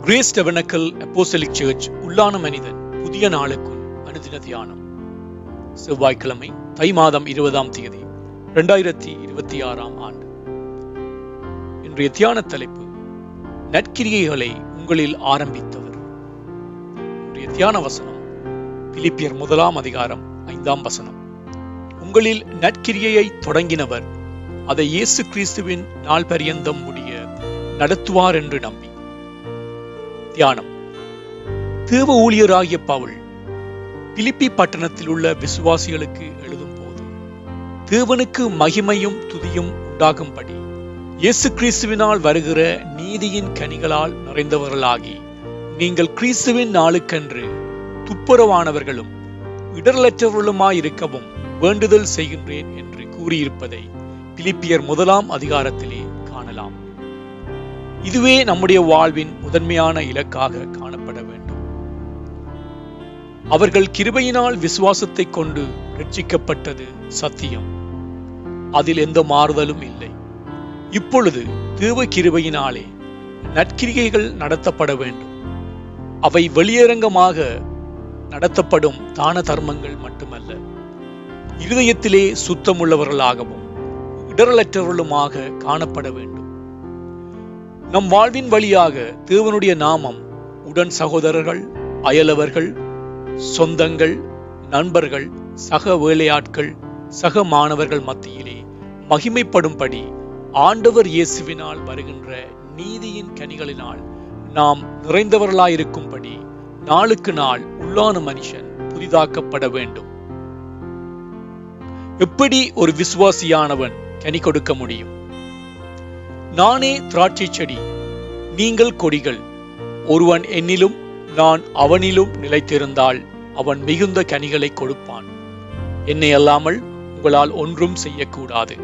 Grace டெபனக்கல் அப்போசலிக் search உள்ளான மனிதன் புதிய நாளுக்குள் அனுதின தியானம். செவ்வாய்க்கிழமை தை மாதம் இருபதாம் தேதி இரண்டாயிரத்தி இருபத்தி ஆறாம் ஆண்டு. இன்றைய தியான தலைப்பு நற்கிரியைகளை உங்களில் ஆரம்பித்தவர். இன்றைய தியான வசனம் பிலிப்பியர் முதலாம் அதிகாரம் ஐந்தாம் வசனம். உங்களில் நற்கிரியையை தொடங்கினவர் அதை இயேசு கிறிஸ்துவின் நாள் பரியந்தம் முடிய நடத்துவார் என்று நம்பி. தியானம். தேவ ஊழியராகிய பவுல் பிலிப்பி பட்டணத்தில் உள்ள விசுவாசிகளுக்கு எழுதும் போது தேவனுக்கு மகிமையும் துதியும் உண்டாகும்படி இயேசு கிறிஸ்துவினால் வருகிற நீதியின் கனிகளால் நிறைந்தவர்களாகி நீங்கள் கிறிஸ்துவின் நாளுக்கன்று துப்புரவானவர்களும் இடரலற்றவர்களுமாயிருக்கவும் வேண்டுதல் செய்கின்றேன் என்று கூறியிருப்பதை பிலிப்பியர் முதலாம் அதிகாரத்திலே காணலாம். இதுவே நம்முடைய வாழ்வின் முதன்மையான இலக்காக காணப்பட வேண்டும். அவர்கள் கிருபையினால் விசுவாசத்தை கொண்டு ரட்சிக்கப்பட்டது சத்தியம். அதில் எந்த மாறுதலும் இல்லை. இப்பொழுது தேவ கிருபையினாலே நற்கிரிகைகள் நடத்தப்பட வேண்டும். அவை வெளியரங்கமாக நடத்தப்படும் தான தர்மங்கள் மட்டுமல்ல இருதயத்திலே சுத்தமுள்ளவர்களாகவும் இடரலற்றவர்களுமாக காணப்பட வேண்டும். நம் வாழ்வின் வழியாக தேவனுடைய நாமம் உடன் சகோதரர்கள் அயலவர்கள் சொந்தங்கள் நண்பர்கள் சக வேலையாட்கள் சக மாணவர்கள் மத்தியிலே மகிமைப்படும்படி ஆண்டவர் இயேசுவினால் வருகின்ற நீதியின் கனிகளினால் நாம் நிறைந்தவர்களாயிருக்கும்படி நாளுக்கு நாள் உள்ளான மனுஷன் புதிதாக்கப்பட வேண்டும். எப்படி ஒரு விசுவாசியானவன் கனி கொடுக்க முடியும்? நானே திராட்சை செடி நீங்கள் கொடிகள். ஒருவன் என்னிலும் நான் அவனிலும் நிலைத்திருந்தால் அவன் மிகுந்த கனிகளை கொடுப்பான். என்னை அல்லாமல் உங்களால் ஒன்றும் செய்யக்கூடாது.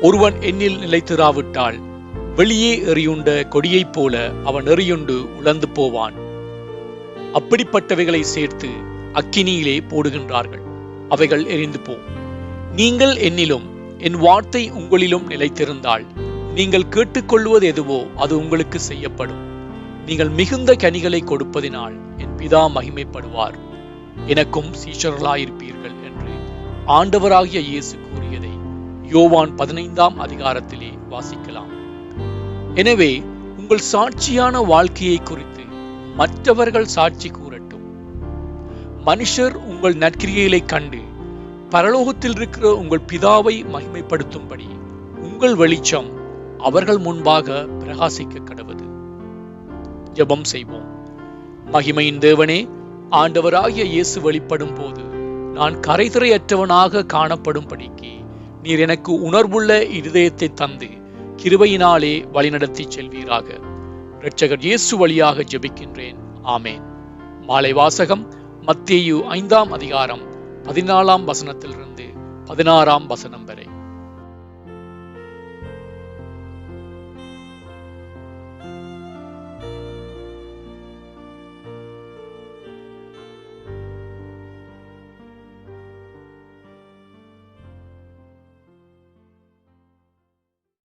ஒருவன் என்னில் நிலைத்திராவிட்டால் வெளியே எறியுண்ட கொடியைப் போல அவன் எறியுண்டு உழந்து போவான். அப்படிப்பட்டவைகளை சேர்த்து அக்கினியிலே போடுகின்றார்கள். அவைகள் எரிந்து போ. நீங்கள் என்னிலும் என் வார்த்தை உங்களிலும் நிலைத்திருந்தால் நீங்கள் கேட்டுக்கொள்வது எதுவோ அது உங்களுக்கு செய்யப்படும். நீங்கள் மிகுந்த கனிகளை கொடுப்பதினால் என் பிதா மகிமைப்படுவார். எனக்கும் சீஷர்களாயிருப்பீர்கள் என்று ஆண்டவராகிய இயேசு கூறியதை யோவான் பதினைந்தாம் அதிகாரத்திலே வாசிக்கலாம். எனவே உங்கள் சாட்சியான வாழ்க்கையை குறித்து மற்றவர்கள் சாட்சி கூறட்டும். மனுஷர் உங்கள் நற்கிரியைகளை கண்டு பரலோகத்தில் இருக்கிற உங்கள் பிதாவை மகிமைப்படுத்தும்படி உங்கள் வெளிச்சம் அவர்கள் முன்பாக பிரகாசிக்க கடவுது ஜெபம் செய்வோம். மகிமையின் தேவனே ஆண்டவராகிய இயேசு வெளிப்படும் போது நான் கரைதிரையற்றவனாக காணப்படும்படிக்கு நீர் எனக்கு உணர்வுள்ள இருதயத்தை தந்து கிருபையினாலே வழிநடத்தி செல்வீராக. இரட்சகர் இயேசு வழியாக ஜெபிக்கின்றேன். ஆமேன். மாலை வாசகம் மத்தேயு ஐந்தாம் அதிகாரம் பதினாலாம் வசனத்திலிருந்து பதினாறாம் வசனம் வரை.